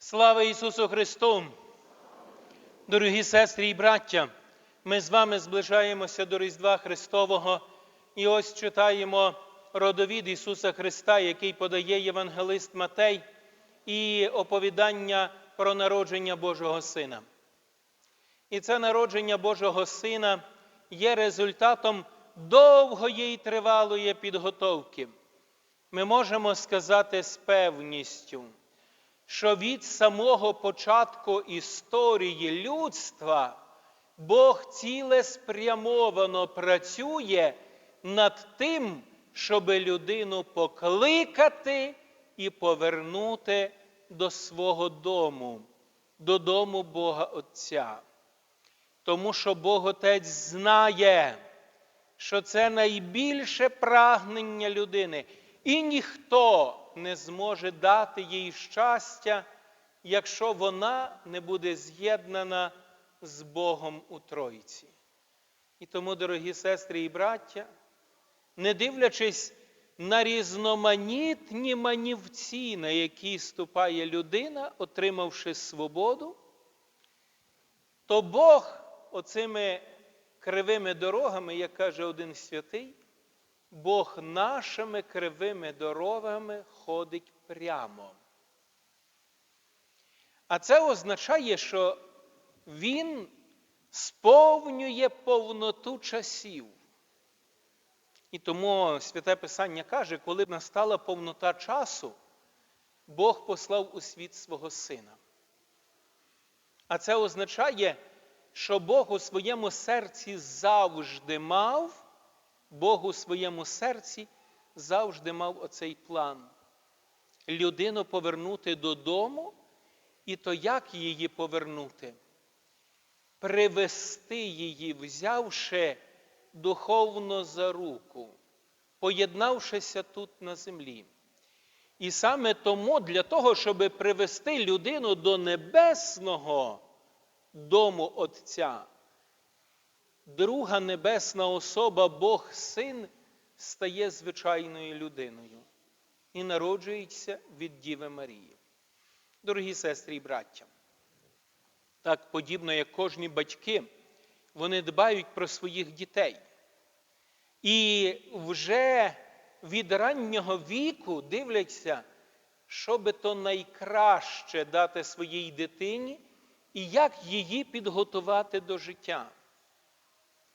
Слава Ісусу Христу! Дорогі сестри і браття, ми з вами зближаємося до Різдва Христового і ось читаємо родовід Ісуса Христа, який подає Євангелист Матей, і оповідання про народження Божого Сина. І це народження Божого Сина є результатом довгої і тривалої підготовки. Ми можемо сказати з певністю, що від самого початку історії людства Бог цілеспрямовано працює над тим, щоб людину покликати і повернути до свого дому, до дому Бога Отця. Тому що Бог Отець знає, що це найбільше прагнення людини, і ніхто не зможе дати їй щастя, якщо вона не буде з'єднана з Богом у Тройці. І тому, дорогі сестри і браття, не дивлячись на різноманітні манівці, на які ступає людина, отримавши свободу, то Бог оцими кривими дорогами, як каже один святий, Бог нашими кривими дорогами ходить прямо. А це означає, що Він сповнює повноту часів. І тому Святе Писання каже, коли настала повнота часу, Бог послав у світ свого Сина. А це означає, що Бог у своєму серці завжди мав, Бог у своєму серці завжди мав оцей план. Людину повернути додому, і то як її повернути? Привести її, взявши духовно за руку, поєднавшися тут на землі. І саме тому для того, щоб привести людину до небесного дому Отця, друга небесна особа, Бог Син, стає звичайною людиною і народжується від Діви Марії. Дорогі сестри і браття, так подібно, як кожні батьки, вони дбають про своїх дітей. І вже від раннього віку дивляться, що би то найкраще дати своїй дитині і як її підготувати до життя.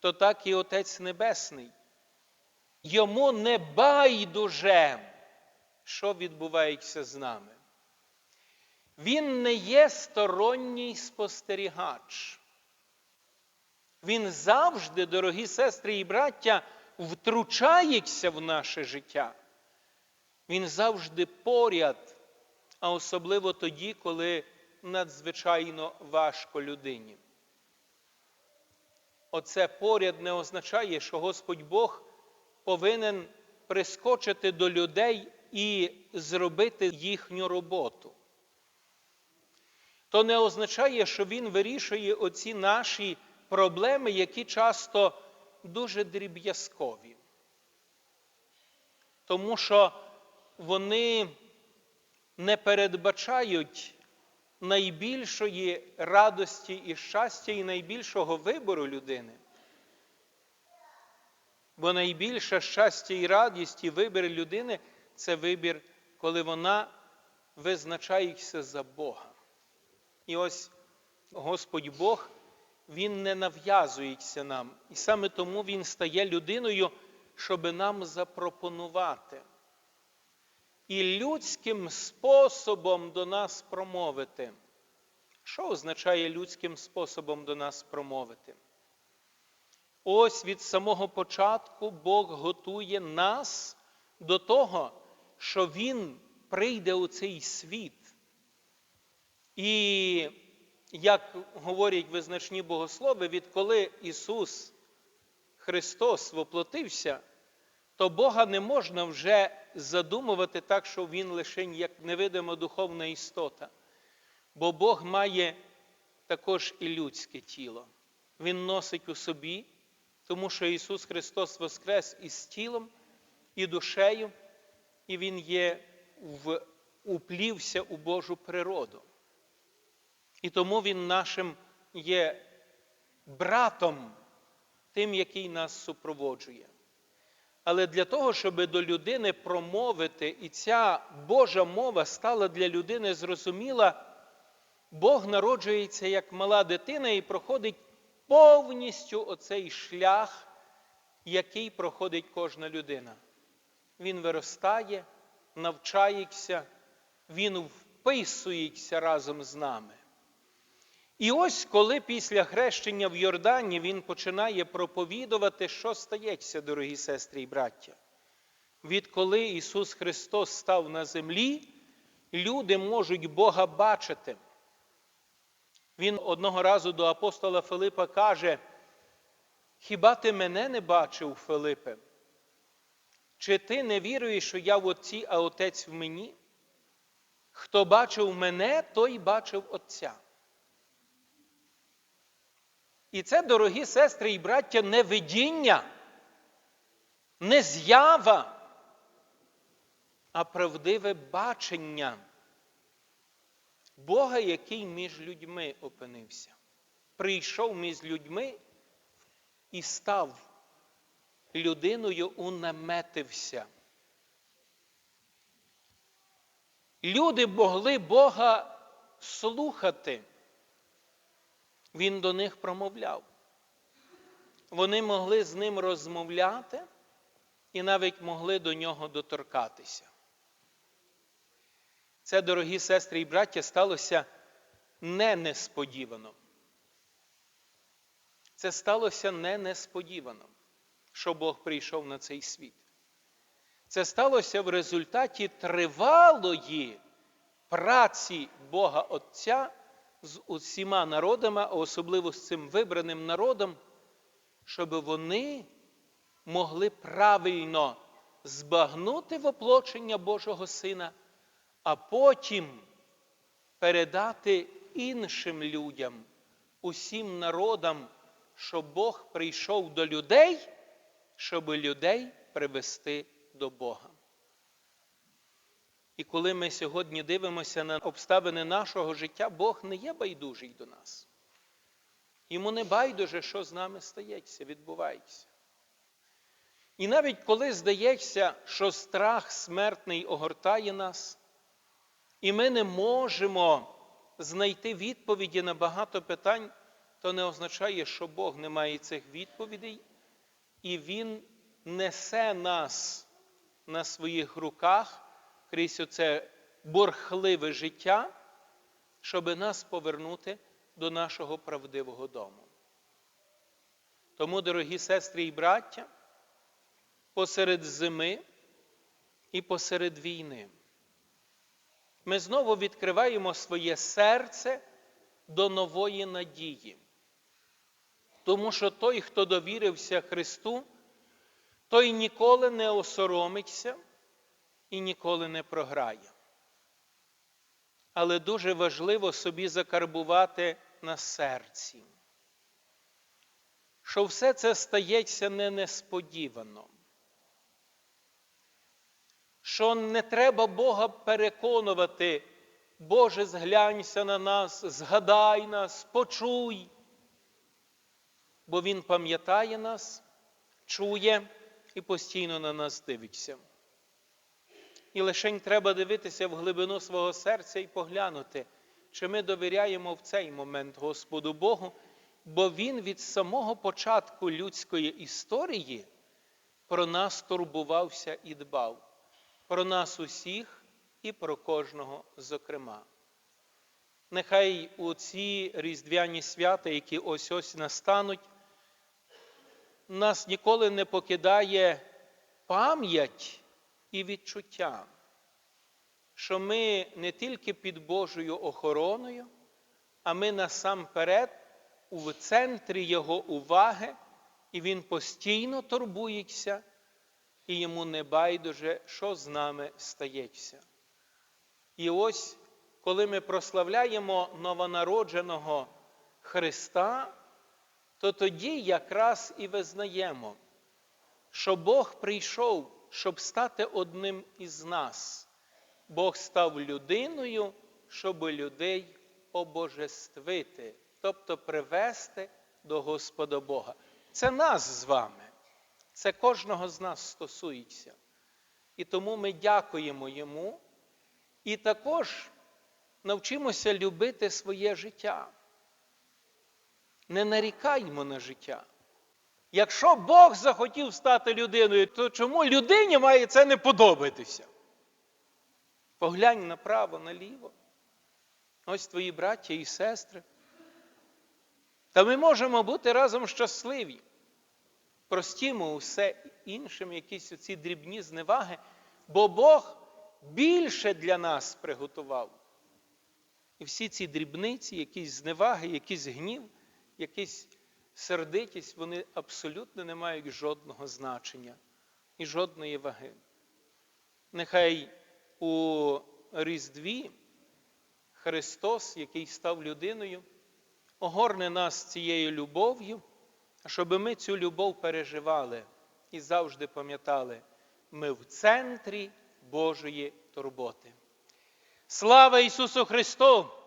То так і Отець Небесний. Йому не байдуже, що відбувається з нами. Він не є сторонній спостерігач. Він завжди, дорогі сестри і браття, втручається в наше життя. Він завжди поряд, а особливо тоді, коли надзвичайно важко людині. Оце поряд не означає, що Господь Бог повинен прискочити до людей і зробити їхню роботу. То не означає, що Він вирішує оці наші проблеми, які часто дуже дріб'язкові. Тому що вони не передбачають найбільшої радості і щастя, і найбільшого вибору людини. Бо найбільше щастя і радість і вибір людини це вибір, коли вона визначається за Бога. І ось Господь Бог, Він не нав'язується нам. І саме тому Він стає людиною, щоб нам запропонувати. І людським способом до нас промовити. Що означає людським способом до нас промовити? Ось від самого початку Бог готує нас до того, що Він прийде у цей світ. І, як говорять визначні богослови, відколи Ісус Христос воплотився, то Бога не можна вже задумувати так, що Він лише як невидима духовна істота. Бо Бог має також і людське тіло. Він носить у собі, тому що Ісус Христос воскрес із тілом, і душею, і Він є в, уплівся у Божу природу. І тому Він нашим є братом, тим, який нас супроводжує. Але для того, щоб до людини промовити, і ця Божа мова стала для людини зрозуміла, Бог народжується як мала дитина і проходить повністю оцей шлях, який проходить кожна людина. Він виростає, навчається, він вписується разом з нами. І ось коли після хрещення в Йордані він починає проповідувати, що стається, дорогі сестри і браття. Відколи Ісус Христос став на землі, люди можуть Бога бачити. Він одного разу до апостола Филипа каже: Хіба ти мене не бачив, Филипе? Чи ти не віруєш, що я в Отці, а Отець в мені? Хто бачив мене, той бачив Отця. І це, дорогі сестри і браття, не видіння, не з'ява, а правдиве бачення Бога, який між людьми опинився. Прийшов між людьми і став людиною, унаметився. Люди могли Бога слухати. Він до них промовляв. Вони могли з ним розмовляти і навіть могли до нього доторкатися. Це, дорогі сестри і браття, сталося не несподівано. Це сталося не несподівано, що Бог прийшов на цей світ. Це сталося в результаті тривалої праці Бога Отця з усіма народами, а особливо з цим вибраним народом, щоб вони могли правильно збагнути воплочення Божого Сина, а потім передати іншим людям, усім народам, що Бог прийшов до людей, щоб людей привести до Бога. І коли ми сьогодні дивимося на обставини нашого життя, Бог не є байдужий до нас. Йому не байдуже, що з нами стається, відбувається. І навіть коли здається, що страх смертний огортає нас, і ми не можемо знайти відповіді на багато питань, то не означає, що Бог не має цих відповідей, і Він несе нас на своїх руках крізь оце борхливе життя, щоб нас повернути до нашого правдивого дому. Тому, дорогі сестри і браття, посеред зими і посеред війни, ми знову відкриваємо своє серце до нової надії. Тому що той, хто довірився Христу, той ніколи не осоромиться і ніколи не програє. Але дуже важливо собі закарбувати на серці, що все це стається не несподівано, що не треба Бога переконувати, Боже, зглянься на нас, згадай нас, почуй, бо Він пам'ятає нас, чує і постійно на нас дивиться. І лише треба дивитися в глибину свого серця і поглянути, чи ми довіряємо в цей момент Господу Богу, бо Він від самого початку людської історії про нас турбувався і дбав, про нас усіх і про кожного зокрема. Нехай у ці різдвяні свята, які ось ось настануть, нас ніколи не покидає пам'ять і відчуття, що ми не тільки під Божою охороною, а ми насамперед у центрі Його уваги, і Він постійно турбується, і йому не байдуже, що з нами стається. І ось, коли ми прославляємо новонародженого Христа, то тоді якраз і визнаємо, що Бог прийшов щоб стати одним із нас. Бог став людиною, щоб людей обожествити, тобто привести до Господа Бога. Це нас з вами. Це кожного з нас стосується. І тому ми дякуємо йому і також навчимося любити своє життя. Не нарікаймо на життя. Якщо Бог захотів стати людиною, то чому людині має це не подобатися? Поглянь направо, наліво. Ось твої браття і сестри. Та ми можемо бути разом щасливі. Простімо усе іншим, якісь оці дрібні зневаги, бо Бог більше для нас приготував. І всі ці дрібниці, якісь зневаги, якийсь гнів, якісь сердитість, вони абсолютно не мають жодного значення і жодної ваги. Нехай у Різдві Христос, який став людиною, огорне нас цією любов'ю, щоб ми цю любов переживали і завжди пам'ятали, ми в центрі Божої турботи. Слава Ісусу Христу!